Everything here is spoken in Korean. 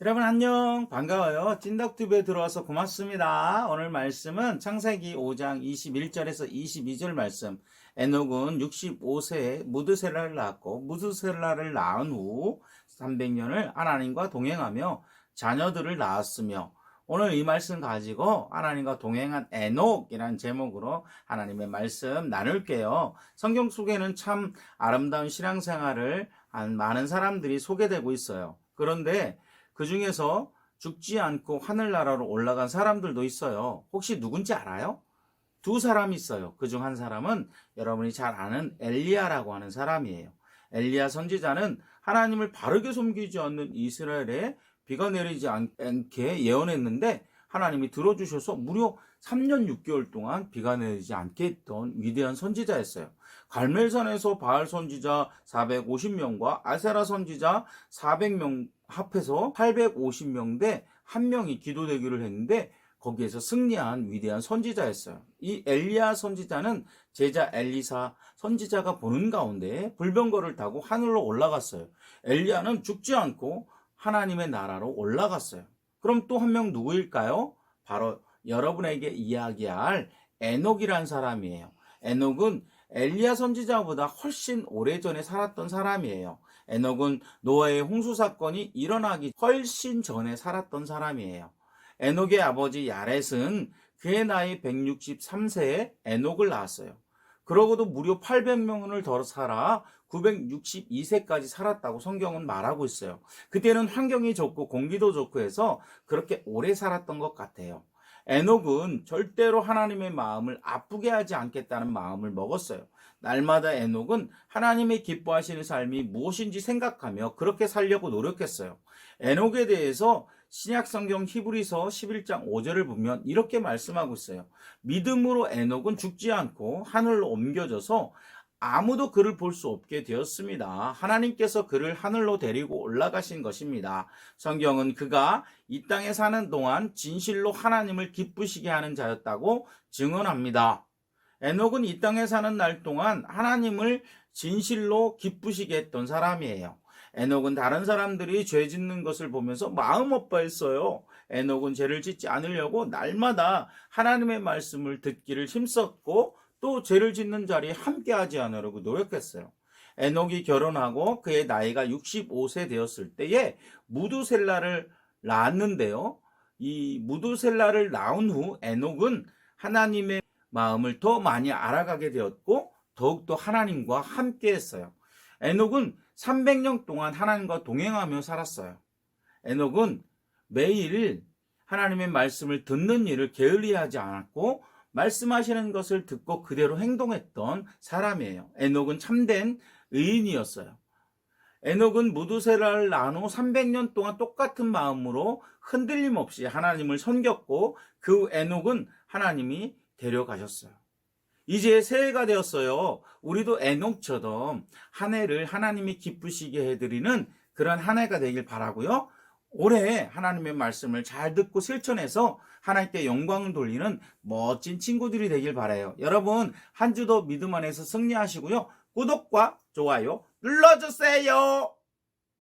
여러분 안녕. 반가워요. 찐덕튜브에 들어와서 고맙습니다. 오늘 말씀은 창세기 5장 21절에서 22절 말씀. 에녹은 65세에 무드셀라를 낳았고 무드셀라를 낳은 후 300년을 하나님과 동행하며 자녀들을 낳았으며 오늘 이 말씀 가지고 하나님과 동행한 에녹이라는 제목으로 하나님의 말씀 나눌게요. 성경 속에는 참 아름다운 신앙생활을 한 많은 사람들이 소개되고 있어요. 그런데 그 중에서 죽지 않고 하늘나라로 올라간 사람들도 있어요. 혹시 누군지 알아요? 두 사람이 있어요. 그 중 한 사람은 여러분이 잘 아는 엘리야라고 하는 사람이에요. 엘리야 선지자는 하나님을 바르게 섬기지 않는 이스라엘에 비가 내리지 않, 게 예언했는데 하나님이 들어주셔서 무려 3년 6개월 동안 비가 내리지 않게 했던 위대한 선지자였어요. 갈멜산에서 바알 선지자 450명과 아세라 선지자 400명 합해서 850명 대 한 명이 기도되기를 했는데 거기에서 승리한 위대한 선지자였어요. 이 엘리야 선지자는 제자 엘리사 선지자가 보는 가운데 불병거를 타고 하늘로 올라갔어요. 엘리야는 죽지 않고 하나님의 나라로 올라갔어요. 그럼 또 한 명 누구일까요? 바로 여러분에게 이야기할 에녹이란 사람이에요. 에녹은 엘리야 선지자보다 훨씬 오래전에 살았던 사람이에요. 에녹은 노아의 홍수 사건이 일어나기 훨씬 전에 살았던 사람이에요. 에녹의 아버지 야렛은 그의 나이 163세에 에녹을 낳았어요. 그러고도 무려 800명을 더 살아 962세까지 살았다고 성경은 말하고 있어요. 그때는 환경이 좋고 공기도 좋고 해서 그렇게 오래 살았던 것 같아요. 에녹은 절대로 하나님의 마음을 아프게 하지 않겠다는 마음을 먹었어요. 날마다 에녹은 하나님의 기뻐하시는 삶이 무엇인지 생각하며 그렇게 살려고 노력했어요. 에녹에 대해서 신약 성경 히브리서 11장 5절을 보면 이렇게 말씀하고 있어요. 믿음으로 에녹은 죽지 않고 하늘로 옮겨져서 아무도 그를 볼 수 없게 되었습니다. 하나님께서 그를 하늘로 데리고 올라가신 것입니다. 성경은 그가 이 땅에 사는 동안 진실로 하나님을 기쁘시게 하는 자였다고 증언합니다. 에녹은 이 땅에 사는 날 동안 하나님을 진실로 기쁘시게 했던 사람이에요. 에녹은 다른 사람들이 죄 짓는 것을 보면서 마음 아파했어요. 에녹은 죄를 짓지 않으려고 날마다 하나님의 말씀을 듣기를 힘썼고 또 죄를 짓는 자리에 함께하지 않으려고 노력했어요. 에녹이 결혼하고 그의 나이가 65세 되었을 때에 무두셀라를 낳았는데요. 이 무두셀라를 낳은 후 에녹은 하나님의 마음을 더 많이 알아가게 되었고 더욱더 하나님과 함께 했어요. 에녹은 300년 동안 하나님과 동행하며 살았어요. 에녹은 매일 하나님의 말씀을 듣는 일을 게을리하지 않았고 말씀하시는 것을 듣고 그대로 행동했던 사람이에요. 에녹은 참된 의인이었어요. 에녹은 무두세라를 나누 300년 동안 똑같은 마음으로 흔들림 없이 하나님을 섬겼고 그 에녹은 하나님이 데려가셨어요. 이제 새해가 되었어요. 우리도 에녹처럼 한 해를 하나님이 기쁘시게 해드리는 그런 한 해가 되길 바라고요. 올해 하나님의 말씀을 잘 듣고 실천해서 하나님께 영광을 돌리는 멋진 친구들이 되길 바라요. 여러분 한 주도 믿음 안에서 승리하시고요. 구독과 좋아요 눌러주세요.